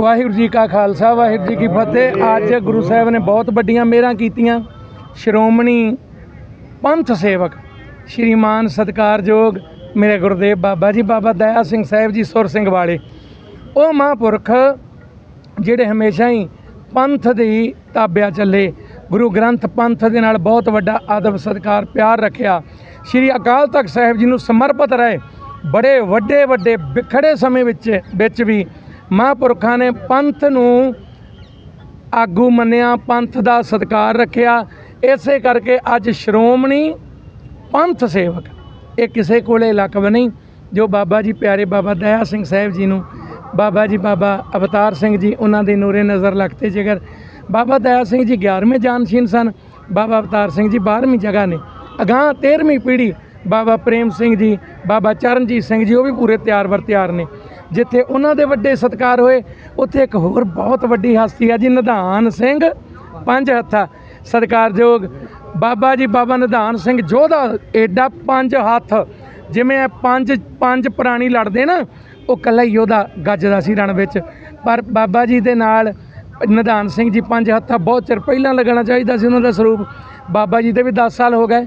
ਵਾਹਿਗੁਰੂ ਜੀ ਕਾ ਖਾਲਸਾ, ਵਾਹਿਗੁਰੂ ਜੀ ਕੀ ਫਤਿਹ। ਅੱਜ ਗੁਰੂ ਸਾਹਿਬ ਨੇ ਬਹੁਤ ਵੱਡੀਆਂ ਮਿਹਰਾਂ ਕੀਤੀਆਂ। ਸ਼੍ਰੋਮਣੀ ਪੰਥ ਸੇਵਕ, ਸ਼੍ਰੀਮਾਨ ਸਤਿਕਾਰਯੋਗ ਮੇਰੇ ਗੁਰਦੇਵ ਬਾਬਾ ਜੀ, ਬਾਬਾ ਦਇਆ ਸਿੰਘ ਸਾਹਿਬ ਜੀ, ਸੁਰ ਸਿੰਘ ਵਾਲੇ। ਉਹ ਮਹਾਂਪੁਰਖ ਜਿਹੜੇ ਹਮੇਸ਼ਾ ਹੀ ਪੰਥ ਦੀ ਤਾਬਿਆ ਚੱਲੇ। ਗੁਰੂ ਗ੍ਰੰਥ ਪੰਥ ਦੇ ਨਾਲ ਬਹੁਤ ਵੱਡਾ ਆਦਬ, ਸਤਿਕਾਰ, ਪਿਆਰ ਰੱਖਿਆ। ਸ਼੍ਰੀ ਅਕਾਲ ਤਖਤ ਸਾਹਿਬ ਜੀ ਨੂੰ ਸਮਰਪਿਤ ਰਹੇ। ਬੜੇ ਵੱਡੇ ਵੱਡੇ ਵਿਖੜੇ ਸਮੇਂ ਵਿੱਚ ਵਿੱਚ ਵੀ ਮਹਾਂਪੁਰਖਾਂ ਨੇ ਪੰਥ ਨੂੰ ਆਗੂ ਮੰਨਿਆ, ਪੰਥ ਦਾ ਸਤਿਕਾਰ ਰੱਖਿਆ। ਇਸੇ ਕਰਕੇ ਅੱਜ ਸ਼੍ਰੋਮਣੀ ਪੰਥ ਸੇਵਕ, ਇਹ ਕਿਸੇ ਕੋਲੇ ਲਕਬ ਨਹੀਂ, ਜੋ ਬਾਬਾ ਜੀ ਪਿਆਰੇ ਬਾਬਾ ਦਇਆ ਸਿੰਘ ਸਾਹਿਬ ਜੀ ਨੂੰ, ਬਾਬਾ ਜੀ ਬਾਬਾ ਅਵਤਾਰ ਸਿੰਘ ਜੀ, ਉਹਨਾਂ ਦੇ ਨੂਰੇ ਨਜ਼ਰ ਲਗਤੇ ਜਿਗਰ ਬਾਬਾ ਦਇਆ ਸਿੰਘ ਜੀ 11ਵੇਂ ਜਾਨਸ਼ੀਨ ਸਨ, ਬਾਬਾ ਅਵਤਾਰ ਸਿੰਘ ਜੀ 12ਵੀਂ ਜਗ੍ਹਾ ਨੇ। ਅਗਾਂਹ 13ਵੀਂ ਪੀੜ੍ਹੀ ਬਾਬਾ ਪ੍ਰੇਮ ਸਿੰਘ ਜੀ, ਬਾਬਾ ਚਰਨਜੀਤ ਸਿੰਘ ਜੀ, ਉਹ ਵੀ ਪੂਰੇ ਤਿਆਰ ਵਰ ਤਿਆਰ ਨੇ। ਜਿੱਥੇ ਉਹਨਾਂ ਦੇ ਵੱਡੇ ਸਤਿਕਾਰ ਹੋਏ, ਉੱਥੇ ਇੱਕ ਹੋਰ ਬਹੁਤ ਵੱਡੀ ਹਸਤੀ ਆ ਜੀ, ਨਿਧਾਨ ਸਿੰਘ। ਪੰਜ ਹੱਥਾ। ਸਤਿਕਾਰਯੋਗ ਬਾਬਾ ਜੀ, ਬਾਬਾ ਨਿਧਾਨ ਸਿੰਘ ਜੋਧਾ, ਏਡਾ ਪੰਜ ਹੱਥ। ਜਿਵੇਂ ਇਹ ਪੰਜ ਪੰਜ ਪ੍ਰਾਣੀ ਲੜਦੇ ਨਾ, ਉਹ ਕੱਲਾ ਹੀ ਯੋਧਾ ਗੱਜਦਾ ਸੀ ਰਣ ਵਿੱਚ। ਪਰ ਬਾਬਾ ਜੀ ਦੇ ਨਾਲ ਨਿਧਾਨ ਸਿੰਘ ਜੀ ਪੰਜ ਹੱਥਾਂ, ਬਹੁਤ ਚਿਰ ਪਹਿਲਾਂ ਲੱਗਣਾ ਚਾਹੀਦਾ ਸੀ ਉਹਨਾਂ ਦਾ ਸਰੂਪ। ਬਾਬਾ ਜੀ ਦੇ ਵੀ 10 ਸਾਲ ਹੋ ਗਏ।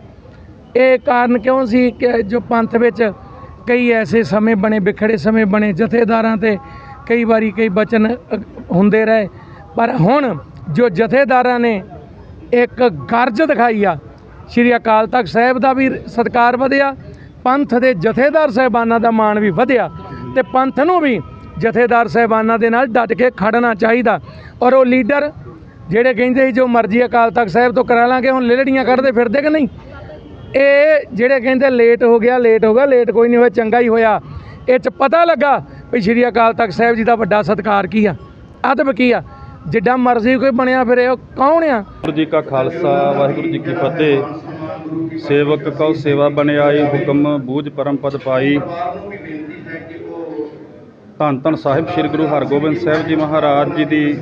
ਇਹ ਕਾਰਨ ਕਿਉਂ ਸੀ ਕਿ ਜੋ ਪੰਥ ਵਿੱਚ ਕਈ ਐਸੇ ਸਮੇਂ ਬਣੇ, ਵਿਖੜੇ ਸਮੇਂ ਬਣੇ, ਜਥੇਦਾਰਾਂ ਤੇ ਕਈ ਵਾਰੀ ਕਈ ਬਚਨ ਹੁੰਦੇ ਰਹੇ। ਪਰ ਹੁਣ ਜੋ ਜਥੇਦਾਰਾਂ ਨੇ ਇੱਕ ਗਰਜ ਦਿਖਾਈ ਆ, ਸ਼੍ਰੀ ਅਕਾਲ ਤਖਤ ਸਾਹਿਬ ਦਾ ਵੀ ਸਤਿਕਾਰ ਵਧਿਆ, ਪੰਥ ਦੇ ਜਥੇਦਾਰ ਸਾਹਿਬਾਨਾਂ ਦਾ ਮਾਣ ਵੀ ਵਧਿਆ ਤੇ ਪੰਥ ਨੂੰ ਵੀ ਜਥੇਦਾਰ ਸਾਹਿਬਾਨਾਂ ਦੇ ਨਾਲ ਡਟ ਕੇ ਖੜਨਾ ਚਾਹੀਦਾ। ਔਰ ਉਹ ਲੀਡਰ ਜਿਹੜੇ ਕਹਿੰਦੇ ਸੀ ਜੋ ਮਰਜ਼ੀ ਅਕਾਲ ਤਖਤ ਸਾਹਿਬ ਤੋਂ ਕਰਾ ਲਾਂਗੇ, ਹੁਣ ਲੇਲੜੀਆਂ ਕੱਢਦੇ ਫਿਰਦੇ ਕਿ ਨਹੀਂ? ਇਹ ਜਿਹੜੇ ਕਹਿੰਦੇ ਲੇਟ ਹੋ ਗਿਆ ਲੇਟ ਹੋ ਗਿਆ ਲੇਟ ਕੋਈ ਨਹੀਂ ਹੋਇਆ, ਚੰਗਾ ਹੀ ਹੋਇਆ। ਇਹ ਚ ਪਤਾ ਲੱਗਾ ਵੀ ਸ਼੍ਰੀ ਅਕਾਲ ਤਖਤ ਸਾਹਿਬ ਜੀ ਦਾ ਵੱਡਾ ਸਤਿਕਾਰ ਕੀ ਆ? ਅਦਬ ਕੀ ਆ? ਜਿੱਡਾ ਮਰਜ਼ੀ ਕੋਈ ਬਣਿਆ ਫਿਰੇ, ਉਹ ਕੌਣ ਆ? ਵਾਹਿਗੁਰੂ ਜੀ ਕਾ ਖਾਲਸਾ, ਵਾਹਿਗੁਰੂ ਜੀ ਕੀ ਫਤਿਹ। ਸੇਵਕ ਕਉ ਸੇਵਾ ਬਣਾਈ ਹੁਕਮ ਬੂਝ ਪਰਮ ਪਦ ਪਾਈ। ਧੰਨ ਧੰਨ ਸਾਹਿਬ ਸ੍ਰੀ ਗੁਰੂ ਹਰਗੋਬਿੰਦ ਸਾਹਿਬ ਜੀ ਮਹਾਰਾਜ ਜੀ ਦੀ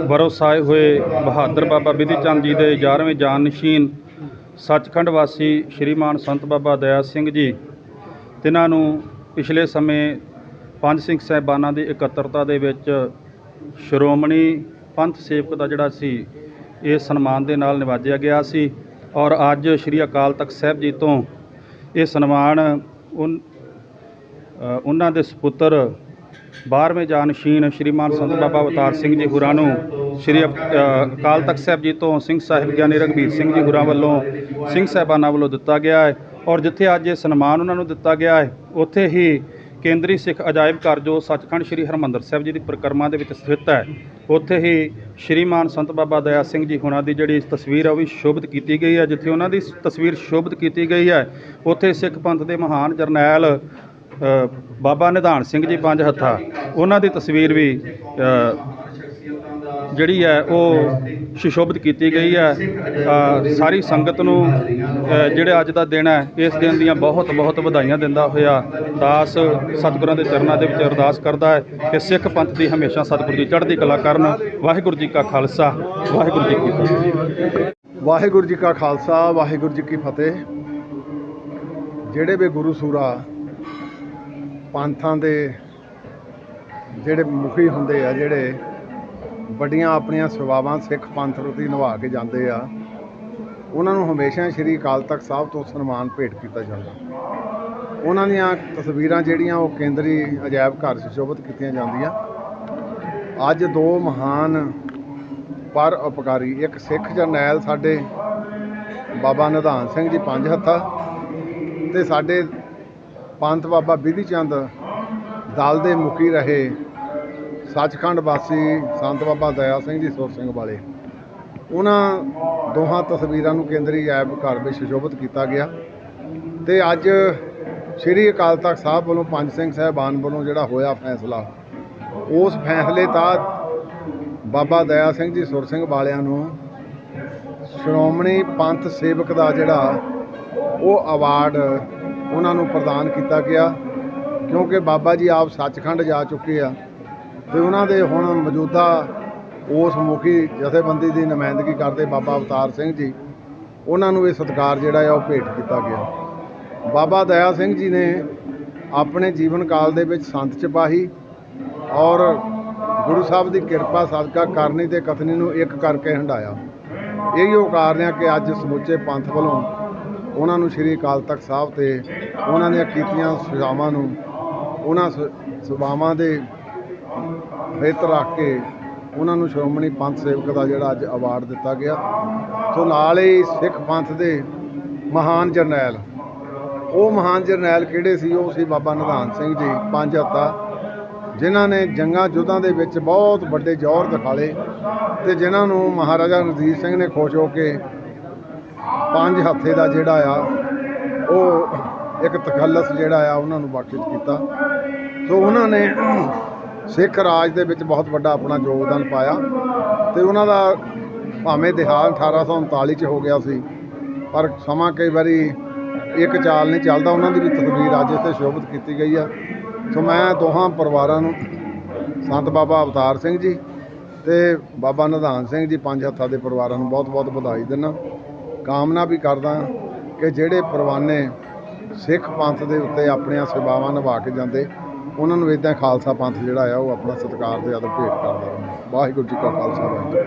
ਵਰੋਸਾਏ ਹੋਏ ਬਹਾਦਰ ਬਾਬਾ ਬਿਧੀ ਚੰਦ ਜੀ ਦੇ 11ਵੇਂ ਜਾਨ ਨਸ਼ੀਨ ਸੱਚਖੰਡ ਵਾਸੀ ਸ਼੍ਰੀਮਾਨ ਸੰਤ ਬਾਬਾ ਦਇਆ ਸਿੰਘ ਜੀ, ਤਿਨਾਂ ਨੂੰ ਪਿਛਲੇ ਸਮੇਂ ਪੰਜ ਸਿੰਘ ਸਾਹਿਬਾਨਾਂ ਦੀ ਇਕੱਤਰਤਾ ਦੇ ਵਿੱਚ ਸ਼੍ਰੋਮਣੀ ਪੰਥ ਸੇਵਕ ਦਾ ਜਿਹੜਾ ਸੀ, ਇਹ ਸਨਮਾਨ ਦੇ ਨਾਲ ਨਿਵਾਜਿਆ ਗਿਆ ਸੀ ਔਰ ਅੱਜ ਸ੍ਰੀ ਅਕਾਲ ਤਖਤ ਸਾਹਿਬ ਜੀ ਤੋਂ ਇਹ ਸਨਮਾਨ ਉਨ- ਉਹਨਾਂ ਦੇ ਸੁਪੁੱਤਰ 12ਵੇਂ ਜਾਨਸ਼ੀਨ ਸ਼੍ਰੀਮਾਨ ਸੰਤ ਬਾਬਾ ਅਵਤਾਰ ਸਿੰਘ ਜੀ ਹੁਰਾਂ ਨੂੰ ਸ੍ਰੀ ਅਕ- ਅਕਾਲ ਤਖਤ ਸਾਹਿਬ ਜੀ ਤੋਂ ਸਿੰਘ ਸਾਹਿਬ ਗਿਆਨੀ ਰਘਬੀਰ ਸਿੰਘ ਜੀ ਹੁਰਾਂ ਵੱਲੋਂ ਸਿੰਘ ਸਾਹਿਬਾਨਾਂ ਵੱਲੋਂ ਦਿੱਤਾ ਗਿਆ ਹੈ ਔਰ ਜਿੱਥੇ ਅੱਜ ਇਹ ਸਨਮਾਨ ਉਹਨਾਂ ਨੂੰ ਦਿੱਤਾ ਗਿਆ ਹੈ, ਉੱਥੇ ਹੀ ਕੇਂਦਰੀ ਸਿੱਖ ਅਜਾਇਬ ਘਰ ਜੋ ਸੱਚਖੰਡ ਸ੍ਰੀ ਹਰਮੰਦਰ ਸਾਹਿਬ ਜੀ ਦੀ ਪਰਿਕਰਮਾ ਦੇ ਵਿੱਚ ਸਥਿਤ ਹੈ, ਉੱਥੇ ਹੀ ਸ਼੍ਰੀਮਾਨ ਸੰਤ ਬਾਬਾ ਦਇਆ ਸਿੰਘ ਜੀ ਹੁਣਾਂ ਦੀ ਜਿਹੜੀ ਤਸਵੀਰ ਹੈ ਉਹ ਵੀ ਸ਼ੋਭਿਤ ਕੀਤੀ ਗਈ ਹੈ, ਜਿੱਥੇ ਉਹਨਾਂ ਦੀ ਤਸਵੀਰ ਸ਼ੋਭਿਤ ਕੀਤੀ ਗਈ ਹੈ, ਉੱਥੇ ਸਿੱਖ ਪੰਥ ਦੇ ਮਹਾਨ ਜਰਨੈਲ ਬਾਬਾ ਨਿਧਾਨ ਸਿੰਘ ਜੀ ਪੰਜ ਹੱਥਾ, ਉਹਨਾਂ ਦੀ ਤਸਵੀਰ ਵੀ ਜਿਹੜੀ ਹੈ ਉਹ ਸੁਸ਼ੋਭਿਤ ਕੀਤੀ ਗਈ ਹੈ। ਸਾਰੀ ਸੰਗਤ ਨੂੰ ਅ, ਜਿਹੜੇ ਅੱਜ ਦਾ ਦਿਨ ਹੈ ਇਸ ਦਿਨ ਦੀਆਂ ਬਹੁਤ ਬਹੁਤ ਵਧਾਈਆਂ ਦਿੰਦਾ ਹੋਇਆ ਦਾਸ ਸਤਿਗੁਰਾਂ ਦੇ ਚਰਨਾਂ ਦੇ ਵਿੱਚ ਅਰਦਾਸ ਕਰਦਾ ਹੈ ਕਿ ਸਿੱਖ ਪੰਥ ਦੀ ਹਮੇਸ਼ਾ ਸਤਿਗੁਰੂ ਦੀ ਚੜ੍ਹਦੀ ਕਲਾ ਕਰਨ। ਵਾਹਿਗੁਰੂ ਜੀ ਕਾ ਖਾਲਸਾ ਵਾਹਿਗੁਰੂ ਜੀ ਕੀ ਫਤਿਹ। ਵਾਹਿਗੁਰੂ ਜੀ ਕਾ ਖਾਲਸਾ ਵਾਹਿਗੁਰੂ ਜੀ ਕੀ ਫਤਿਹ। ਜਿਹੜੇ ਵੀ ਗੁਰੂ ਸੂਰਾ ਪੰਥਾਂ ਦੇ ਜਿਹੜੇ ਮੁਖੀ ਹੁੰਦੇ ਆ ਜਿਹੜੇ ਵੱਡੀਆਂ ਆਪਣੀਆਂ ਸੇਵਾਵਾਂ ਸਿੱਖ ਪੰਥ ਪ੍ਰਤੀ ਨਿਭਾ ਕੇ ਜਾਂਦੇ ਆ। ਉਹਨਾਂ ਨੂੰ ਹਮੇਸ਼ਾ ਸ਼੍ਰੀ ਅਕਾਲ ਤਖਤ ਸਾਹਿਬ ਤੋਂ ਸਨਮਾਨ ਭੇਟ ਕੀਤਾ ਜਾਂਦਾ। ਉਹਨਾਂ ਦੀਆਂ ਤਸਵੀਰਾਂ ਜਿਹੜੀਆਂ ਉਹ ਕੇਂਦਰੀ ਅਜਾਇਬ ਘਰ 'ਚ ਕੀਤੀਆਂ ਜਾਂਦੀਆਂ। ਅੱਜ ਦੋ ਮਹਾਨ ਪਰ ਉਪਕਾਰੀ ਇੱਕ ਸਿੱਖ ਜਰਨੈਲ ਸਾਡੇ ਬਾਬਾ ਨਿਧਾਨ ਸਿੰਘ ਜੀ ਪੰਜ ਹੱਥਾ ਤੇ ਸਾਡੇ ਪੰਥ ਬਾਬਾ ਬਿਧੀ ਚੰਦ ਦਲ ਦੇ ਮੁਖੀ ਰਹੇ ਸੱਚਖੰਡ ਵਾਸੀ ਸੰਤ ਬਾਬਾ ਦਇਆ ਸਿੰਘ ਜੀ ਸੁਰ ਸਿੰਘ ਵਾਲੇ, ਉਹਨਾਂ ਦੋਹਾਂ ਤਸਵੀਰਾਂ ਨੂੰ ਕੇਂਦਰੀ ਐਬ ਘਰ ਵਿੱਚ ਸ਼ੋਭਿਤ ਕੀਤਾ ਗਿਆ ਤੇ ਅੱਜ ਸ੍ਰੀ ਅਕਾਲ ਤਖਤ ਸਾਹਿਬ ਵੱਲੋਂ ਪੰਜ ਸਿੰਘ ਸਾਹਿਬਾਨ ਵੱਲੋਂ ਜਿਹੜਾ ਹੋਇਆ ਫੈਸਲਾ, ਉਸ ਫੈਸਲੇ ਤਹਿਤ ਬਾਬਾ ਦਇਆ ਸਿੰਘ ਜੀ ਸੁਰ ਸਿੰਘ ਵਾਲਿਆਂ ਨੂੰ ਸ਼੍ਰੋਮਣੀ ਪੰਥ ਸੇਵਕ ਦਾ ਜਿਹੜਾ ਉਹ ਅਵਾਰਡ ਉਹਨਾਂ ਨੂੰ ਪ੍ਰਦਾਨ ਕੀਤਾ ਗਿਆ ਕਿਉਂਕਿ ਬਾਬਾ ਜੀ ਆਪ ਸੱਚਖੰਡ ਜਾ ਚੁੱਕੇ ਆ। ਤੇ ਉਹਨਾਂ ਦੇ ਹੁਣ ਮੌਜੂਦਾ ਉਸ ਮੁਖੀ ਜਥੇਬੰਦੀ ਦੀ ਨੁਮਾਇੰਦਗੀ ਕਰਦੇ ਬਾਬਾ ਅਵਤਾਰ ਸਿੰਘ ਜੀ, ਉਹਨਾਂ ਨੂੰ ਇਹ ਸਤਿਕਾਰ ਜਿਹੜਾ ਆ ਉਹ ਭੇਟ ਕੀਤਾ ਗਿਆ। ਬਾਬਾ ਦਇਆ ਸਿੰਘ ਜੀ ਨੇ ਆਪਣੇ ਜੀਵਨ ਕਾਲ ਦੇ ਵਿੱਚ ਸੰਤ ਸਿਪਾਹੀ ਔਰ ਗੁਰੂ ਸਾਹਿਬ ਦੀ ਕਿਰਪਾ ਸਦਕਾ ਕਰਨੀ ਤੇ ਕਥਨੀ ਨੂੰ ਇੱਕ ਕਰਕੇ ਹੰਡਾਇਆ ਇਹੀ ਉਹ ਕਾਰਨ ਆ ਕਿ ਅੱਜ ਸਮੁੱਚੇ ਪੰਥ ਵੱਲੋਂ ਉਹਨਾਂ ਨੂੰ ਸ੍ਰੀ ਅਕਾਲ ਤਖਤ ਸਾਹਿਬ ਤੇ ਉਹਨਾਂ ਦੀਆਂ ਕੀਤੀਆਂ ਸਜਾਵਾਂ ਨੂੰ, ਉਹਨਾਂ ਸ- ਸੇਵਾਵਾਂ ਦੇ ਹਿੱਤ ਰੱਖ ਕੇ ਉਹਨਾਂ ਨੂੰ ਸ਼੍ਰੋਮਣੀ ਪੰਥ ਸੇਵਕ ਦਾ ਜਿਹੜਾ ਅੱਜ ਅਵਾਰਡ ਦਿੱਤਾ ਗਿਆ। ਸੋ ਨਾਲ ਹੀ ਸਿੱਖ ਪੰਥ ਦੇ ਮਹਾਨ ਜਰਨੈਲ, ਉਹ ਮਹਾਨ ਜਰਨੈਲ ਕਿਹੜੇ ਸੀ? ਉਹ ਸੀ ਬਾਬਾ ਨਿਧਾਨ ਸਿੰਘ ਜੀ, ਪੰਜ ਹੱਤਾ, ਜਿਨ੍ਹਾਂ ਨੇ ਜੰਗਾਂ ਯੁੱਧਾਂ ਦੇ ਵਿੱਚ ਬਹੁਤ ਵੱਡੇ ਜ਼ੋਰ ਦਿਖਾਲੇ ਤੇ ਜਿਨ੍ਹਾਂ ਨੂੰ ਮਹਾਰਾਜਾ ਰਣਜੀਤ ਸਿੰਘ ਨੇ ਖੁਸ਼ ਹੋ ਕੇ ਪੰਜ ਹੱਥੇ ਦਾ ਜਿਹੜਾ ਆ, ਉਹ ਇੱਕ ਤਖੱਲਸ ਜਿਹੜਾ ਆ ਉਹਨਾਂ ਨੂੰ ਬਖਸ਼ਿਸ਼ ਕੀਤਾ। ਸੋ ਉਹਨਾਂ ਨੇ ਸਿੱਖ ਰਾਜ ਦੇ ਵਿੱਚ ਬਹੁਤ ਵੱਡਾ ਆਪਣਾ ਯੋਗਦਾਨ ਪਾਇਆ ਤੇ ਉਹਨਾਂ ਦਾ ਭਾਵੇਂ ਦੇਹਾਂਤ 1839 ਚ ਹੋ ਗਿਆ ਸੀ, ਪਰ ਸਮਾਂ ਕਈ ਵਾਰੀ ਇੱਕ ਚਾਲ ਨਹੀਂ ਚੱਲਦਾ, ਉਹਨਾਂ ਦੀ ਵੀ ਤਸਵੀਰ ਅੱਜ ਇੱਥੇ ਸ਼ੋਭਿਤ ਕੀਤੀ ਗਈ ਆ। ਸੋ ਮੈਂ ਦੋਹਾਂ ਪਰਿਵਾਰਾਂ ਨੂੰ, ਸੰਤ ਬਾਬਾ ਅਵਤਾਰ ਸਿੰਘ ਜੀ ਤੇ ਬਾਬਾ ਨਿਧਾਨ ਸਿੰਘ ਜੀ ਪੰਜ ਹੱਥਾਂ ਦੇ ਪਰਿਵਾਰਾਂ ਨੂੰ ਬਹੁਤ-ਬਹੁਤ ਵਧਾਈ ਦਿੰਦਾ। ਕਾਮਨਾ ਵੀ ਕਰਦਾ ਕਿ ਜਿਹੜੇ ਪਰਵਾਨੇ ਸਿੱਖ ਪੰਥ ਦੇ ਉੱਤੇ ਆਪਣੀਆਂ ਸੇਵਾਵਾਂ ਨਿਭਾ ਕੇ ਜਾਂਦੇ ਉਹਨਾਂ ਨੂੰ ਇਦਾਂ ਖਾਲਸਾ ਪੰਥ ਜਿਹੜਾ ਆ, ਉਹ ਆਪਣਾ ਸਤਿਕਾਰ ਤੇ ਅਦਬ ਭੇਟ ਕਰਦਾ। ਰਹੇ ਵਾਹਿਗੁਰੂ ਜੀ ਕਾ ਖਾਲਸਾ, ਵਾਹਿਗੁਰੂ